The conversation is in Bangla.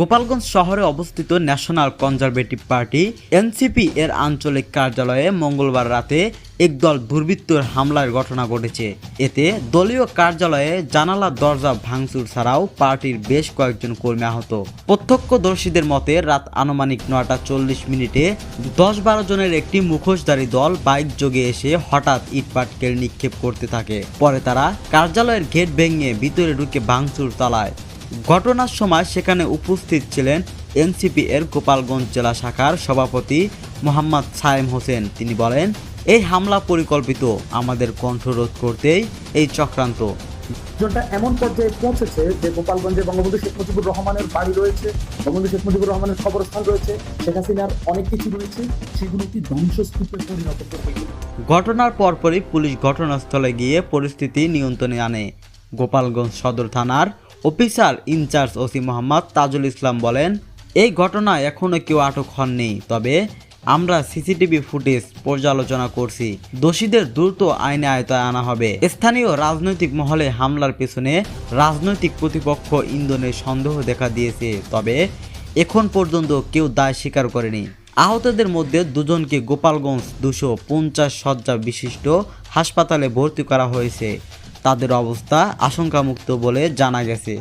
গোপালগঞ্জ শহরে অবস্থিত ন্যাশনাল কনজারভেটিভ পার্টি, এনসিপি এর আঞ্চলিক কার্যালয়ে মঙ্গলবার রাতে একদল দুর্বৃত্তর হামলার ঘটনা ঘটেছে। এতে দলীয় কার্যালয়ে জানালা দরজা ভাঙচুর ছাড়াও পার্টির বেশ কয়েকজন কর্মী আহত। প্রত্যক্ষদর্শীদের মতে, রাত আনুমানিক নয়টা চল্লিশ মিনিটে দশ বারো জনের একটি মুখোশধারী দল বাইক যোগে এসে হঠাৎ ইটপাটকেল নিক্ষেপ করতে থাকে। পরে তারা কার্যালয়ের গেট ভেঙে ভিতরে ঢুকে ভাঙচুর চালায়। ঘটনার সময় সেখানে উপস্থিত ছিলেন এনসিপি এর গোপালগঞ্জ জেলা শাখার সভাপতি মোহাম্মদ সায়েম হোসেন। তিনি বলেন এই হামলা পরিকল্পিত। আমাদের কণ্ঠরোধ করতেই এই চক্রান্ত। জনটা এমন পর্যায়ে পৌঁছেছে যে গোপালগঞ্জে বঙ্গবন্ধু শেখ মুজিবুর রহমানের বাড়ি রয়েছে বঙ্গবন্ধু শেখ মুজিবুর রহমানের কবরস্থান রয়েছে শেখ হাসিনার অনেক কিছু রয়েছে সেগুলোকে ধ্বংসস্তূপে পরিণত করবে? ঘটনার পরপরই পুলিশ ঘটনাস্থলে গিয়ে পরিস্থিতি নিয়ন্ত্রণে আনে। গোপালগঞ্জ সদর থানার officer in charge OC Mohammad Tajul Islam বলেন, এই ঘটনায় এখনও কেউ আটক হননি, তবে আমরা সিসিটিভি ফুটেজ পর্যালোচনা করছি। দোষীদের দ্রুত আইনে আয়তায় আনা হবে। স্থানীয় রাজনৈতিক মহলে হামলার পেছনে রাজনৈতিক প্রতিপক্ষ ইন্ধনের সন্দেহ দেখা দিয়েছে, তবে এখন পর্যন্ত কেউ দায় স্বীকার করেনি। আহতদের মধ্যে দুজনকে গোপালগঞ্জ দুশো পঞ্চাশ শয্যা বিশিষ্ট হাসপাতালে ভর্তি করা হয়েছে। তাদের অবস্থা আশঙ্কামুক্ত বলে জানা গেছে।